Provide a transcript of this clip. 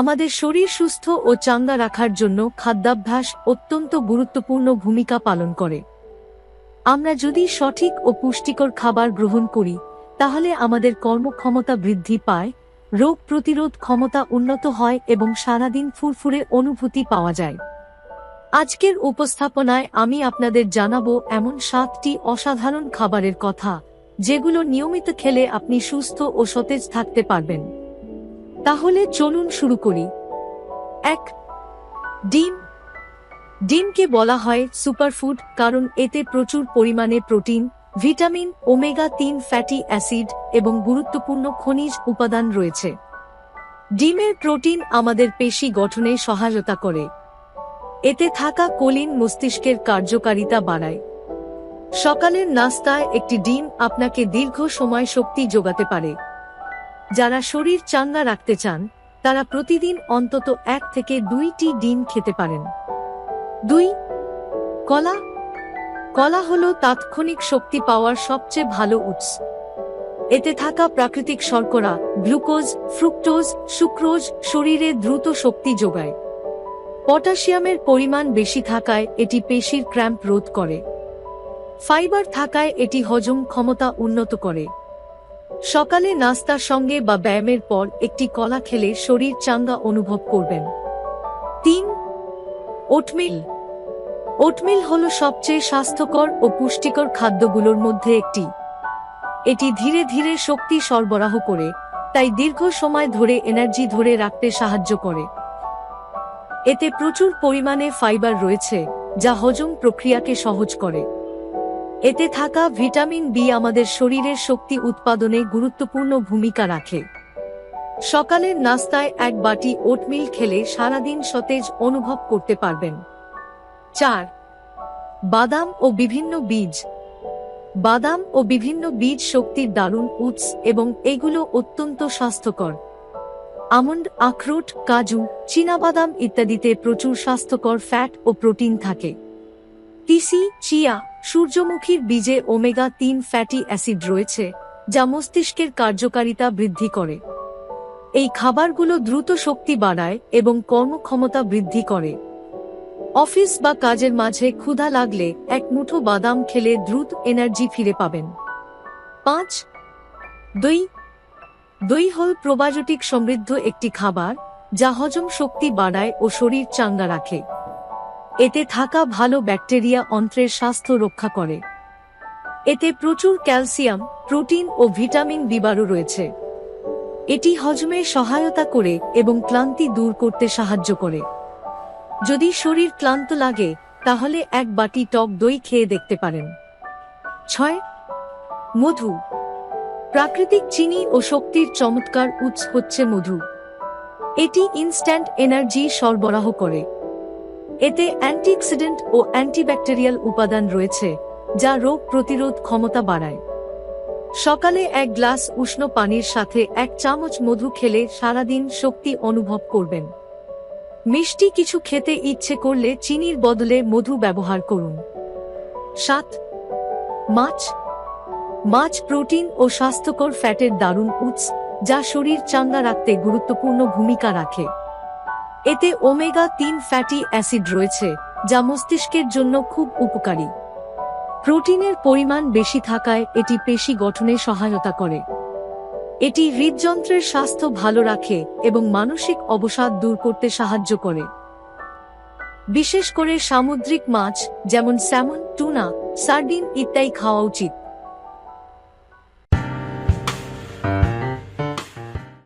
আমাদের শরীর সুস্থ ও চাঙ্গা রাখার জন্য খাদ্যাভ্যাস অত্যন্ত গুরুত্বপূর্ণ ভূমিকা পালন করে। আমরা যদি সঠিক ও পুষ্টিকর খাবার গ্রহণ করি, তাহলে আমাদের কর্মক্ষমতা বৃদ্ধি পায়, রোগ প্রতিরোধ ক্ষমতা উন্নত হয় এবং সারাদিন ফুরফুরে অনুভূতি পাওয়া যায়। আজকের উপস্থাপনায় আমি আপনাদের জানাব এমন সাতটি অসাধারণ খাবারের কথা, যেগুলো নিয়মিত খেলে আপনি সুস্থ ও সতেজ থাকতে পারবেন। তাহলে চলুন শুরু করি। এক, ডিম। ডিমকে বলা হয় সুপারফুড কারণ এতে প্রচুর পরিমাণে প্রোটিন, ভিটামিন, ওমেগা তিন ফ্যাটি অ্যাসিড এবং গুরুত্বপূর্ণ খনিজ উপাদান রয়েছে। ডিমের প্রোটিন আমাদের পেশি গঠনে সহায়তা করে। এতে থাকা কোলিন মস্তিষ্কের কার্যকারিতা বাড়ায়। সকালের নাস্তায় একটি ডিম আপনাকে দীর্ঘ সময় শক্তি যোগাতে পারে। যারা শরীর চাঙ্গা রাখতে চান, তারা প্রতিদিন অন্তত এক থেকে দুইটি ডিম খেতে পারেন। দুই, কলা। কলা হল তাৎক্ষণিক শক্তি পাওয়ার সবচেয়ে ভালো উৎস। এতে থাকা প্রাকৃতিক শর্করা, গ্লুকোজ, ফ্রুক্টোজ, সুক্রোজ শরীরে দ্রুত শক্তি যোগায়। পটাশিয়ামের পরিমাণ বেশি থাকায় এটি পেশির ক্র্যাম্প রোধ করে। ফাইবার থাকায় এটি হজম ক্ষমতা উন্নত করে। সকালে নাস্তার সঙ্গে বা ব্যায়ামের পর একটি কলা খেলে শরীর চাঙ্গা অনুভব করবেন। তিন, ওটমিল। ওটমিল হল সবচেয়ে স্বাস্থ্যকর ও পুষ্টিকর খাদ্যগুলোর মধ্যে একটি। এটি ধীরে ধীরে শক্তি সরবরাহ করে, তাই দীর্ঘ সময় ধরে এনার্জি ধরে রাখতে সাহায্য করে। এতে প্রচুর পরিমাণে ফাইবার রয়েছে, যা হজম প্রক্রিয়াকে সহজ করে। এতে থাকা ভিটামিন বি আমাদের শরীরের শক্তি উৎপাদনে গুরুত্বপূর্ণ ভূমিকা রাখে। সকালের নাস্তায় এক বাটি ওটমিল খেলে সারাদিন সতেজ অনুভব করতে পারবেন। চার, বাদাম ও বিভিন্ন বীজ। বাদাম ও বিভিন্ন বীজ শক্তির দারুণ উৎস এবং এগুলো অত্যন্ত স্বাস্থ্যকর। আমন্ড, আখরোট, কাজু, চীনাবাদাম ইত্যাদিতে প্রচুর স্বাস্থ্যকর ফ্যাট ও প্রোটিন থাকে। তিসি, চিয়া সূর্যমুখীর বীজে ওমেগা তিন ফ্যাটি অ্যাসিড রয়েছে, যা মস্তিষ্কের কার্যকারিতা বৃদ্ধি করে। এই খাবারগুলো দ্রুত শক্তি বাড়ায় এবং কর্মক্ষমতা বৃদ্ধি করে। অফিস বা কাজের মাঝে ক্ষুধা লাগলে এক মুঠো বাদাম খেলে দ্রুত এনার্জি ফিরে পাবেন। পাঁচ, দই। দই হল প্রোবায়োটিক সমৃদ্ধ একটি খাবার, যা হজম শক্তি বাড়ায় ও শরীর চাঙ্গা রাখে। এতে থাকা ভালো ব্যাকটেরিয়া অন্ত্রের স্বাস্থ্য রক্ষা করে। এতে প্রচুর ক্যালসিয়াম, প্রোটিন ও ভিটামিন বিবারও রয়েছে। এটি হজমে সহায়তা করে এবং ক্লান্তি দূর করতে সাহায্য করে। যদি শরীর ক্লান্ত লাগে, তাহলে এক বাটি টক দই খেয়ে দেখতে পারেন। ছয়, মধু। প্রাকৃতিক চিনি ও শক্তির চমৎকার উৎস হচ্ছে মধু। এটি ইনস্ট্যান্ট এনার্জি সরবরাহ করে। এতে অ্যান্টিঅক্সিডেন্ট ও অ্যান্টিব্যাকটেরিয়াল উপাদান রয়েছে, যা রোগ প্রতিরোধ ক্ষমতা বাড়ায়। সকালে এক গ্লাস উষ্ণ পানির সাথে এক চামচ মধু খেলে সারাদিন শক্তি অনুভব করবেন। মিষ্টি কিছু খেতে ইচ্ছে করলে চিনির বদলে মধু ব্যবহার করুন। সাত, মাছ। মাছ প্রোটিন ও স্বাস্থ্যকর ফ্যাটের দারুণ উৎস, যা শরীর চাঙ্গা রাখতে গুরুত্বপূর্ণ ভূমিকা রাখে। এতে ওমেগা তিন ফ্যাটি অ্যাসিড রয়েছে, যা মস্তিষ্কের জন্য খুব উপকারী। প্রোটিনের পরিমাণ বেশি থাকায় এটি পেশি গঠনে সহায়তা করে। এটি হৃদযন্ত্রের স্বাস্থ্য ভালো রাখে এবং মানসিক অবসাদ দূর করতে সাহায্য করে। বিশেষ করে সামুদ্রিক মাছ, যেমন স্যামন, টুনা, সার্ডিন ইত্যাদি খাওয়া উচিত।